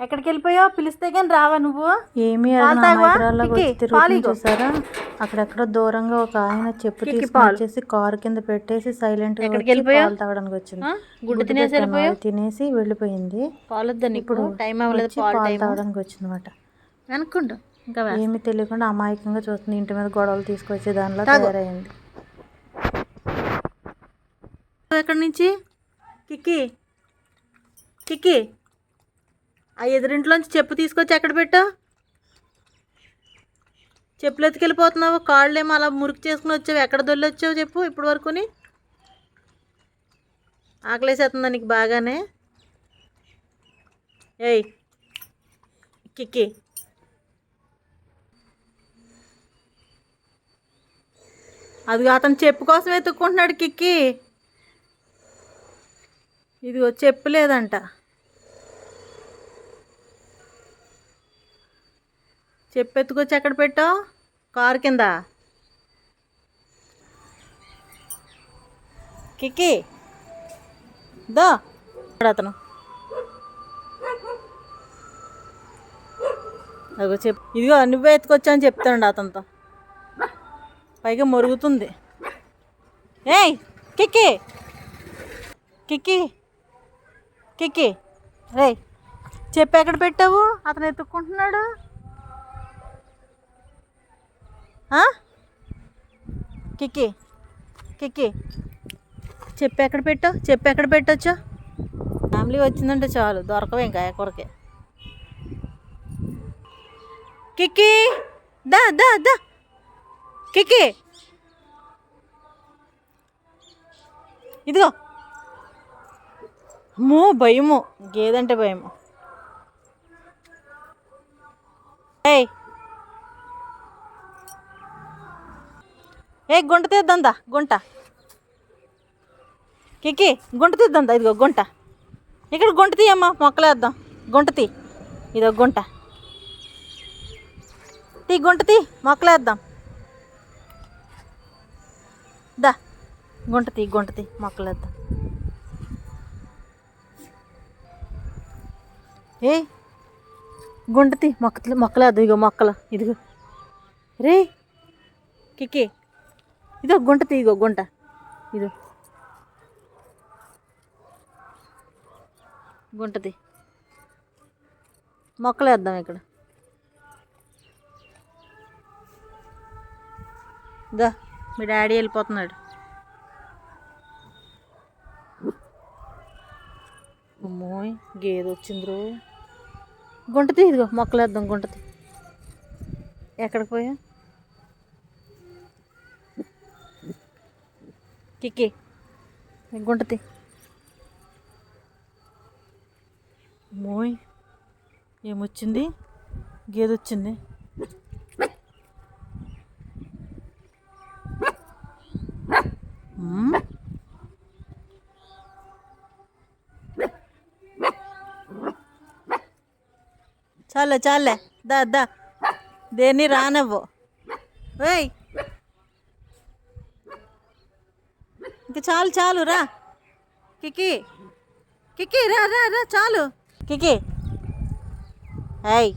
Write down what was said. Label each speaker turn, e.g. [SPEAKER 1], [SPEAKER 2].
[SPEAKER 1] ఎక్కడికి వెళ్ళిపోయావు పిలిస్తే కానీ రావా నువ్వు?
[SPEAKER 2] ఏమీ. చూసారా అక్కడెక్కడ దూరంగా ఒక ఆయన చెప్పు. వచ్చేసి కారు కింద పెట్టేసి
[SPEAKER 1] సైలెంట్గా?
[SPEAKER 2] పాలు తాగడానికి వచ్చింది?
[SPEAKER 1] గుడ్డు తినేసి
[SPEAKER 2] తినేసి వెళ్ళిపోయింది. ఇప్పుడు
[SPEAKER 1] టైం అవ్వలేదు పాలు
[SPEAKER 2] తాగడానికి వచ్చిందన్నమాట.
[SPEAKER 1] అనుకుంటా ఇంకా.
[SPEAKER 2] ఏమీ తెలియకుండా అమాయకంగా చూస్తుంది. ఇంటి మీద గొడవలు తీసుకొచ్చే దానిలో. తయారైంది.
[SPEAKER 1] ఎక్కడి నుంచి? కిక్కి కిక్కి ఆ ఎదురింట్లోంచి చెప్పు తీసుకొచ్చి ఎక్కడ పెట్టావు చెప్పులు ఎత్తుకెళ్ళిపోతున్నావు? కాళ్ళు ఏమో అలా మురికి చేసుకుని వచ్చావు. ఎక్కడ దొల్లొచ్చావు చెప్పు ఇప్పటి వరకుని ఆకలేసేస్తుందా నీకు బాగానే? ఏయ్ కిక్కి. అది అతను చెప్పు కోసం వెతుక్కుంటున్నాడు కిక్కి. ఇదిగో చెప్పు చెప్పెత్తుకొచ్చి చెప్పు ఎత్తుకొచ్చి ఎక్కడ పెట్టావు? కారు కింద. కిక్కి. దో. అతను. అదిగో చెప్ ఇదిగో నువ్వే ఎత్తుకొచ్చా అని చెప్తాడు అతనితో. పైగా మొరుగుతుంది. ఏయ్ కిక్కి. కిక్కి. కిక్కి. రే చెప్పు ఎక్కడ పెట్టావు? అతను ఎత్తుక్కుంటున్నాడు ఆ? కిక్కి కిక్కి. చెప్పు ఎక్కడ పెట్టావు? చెప్పు ఎక్కడ పెట్టొచ్చు? ఫ్యామిలీ వచ్చిందంటే చాలు దొరకవు ఇంకా ఎక్కడికి కిక్కి దా దా దా. కిక్కి. ఇదిగో. అమ్మో భయము. గేదంటే భయము ఏయ్ ఏ గుంట తీద్దందా? గుంట. కికి గుంట తీద్దందా? ఇదిగో గుంట. ఇక్కడ గుంట తీయమ్మా మొక్కలేద్దాం. గుంట తీ. ఇదో గుంట. తీ గుంట తీ మొక్కలేద్దాం. దా. గుంట తీ గుంట తీ మొక్కలేద్దాం. ఏ గుంట తీ మొక్క మొక్కలేద్దాం. ఇగో మొక్కలు ఇదిగో. రే కికి. ఇదో గుంట తీగో గుంట. ఇదో. గుంట తీ. మొక్కలు వేద్దాం ఇక్కడ. దా మీ డాడీ వెళ్ళిపోతున్నాడు. అమ్మో గేదె వచ్చిందిరో. గుంటది ఇదిగో మొక్కలు వేద్దాం గుంటది ఎక్కడికి పోయా కిక్కి. గుంటతి మోయ్ ఏమొచ్చింది? గేదె వచ్చింది చాలే చాలే. దా దా. దేన్ని రానవ్వు. ఓయ్. ఇంక చాలు చాలు రా. కికి. కికి రా రా రా చాలు. కికి. ఏయ్.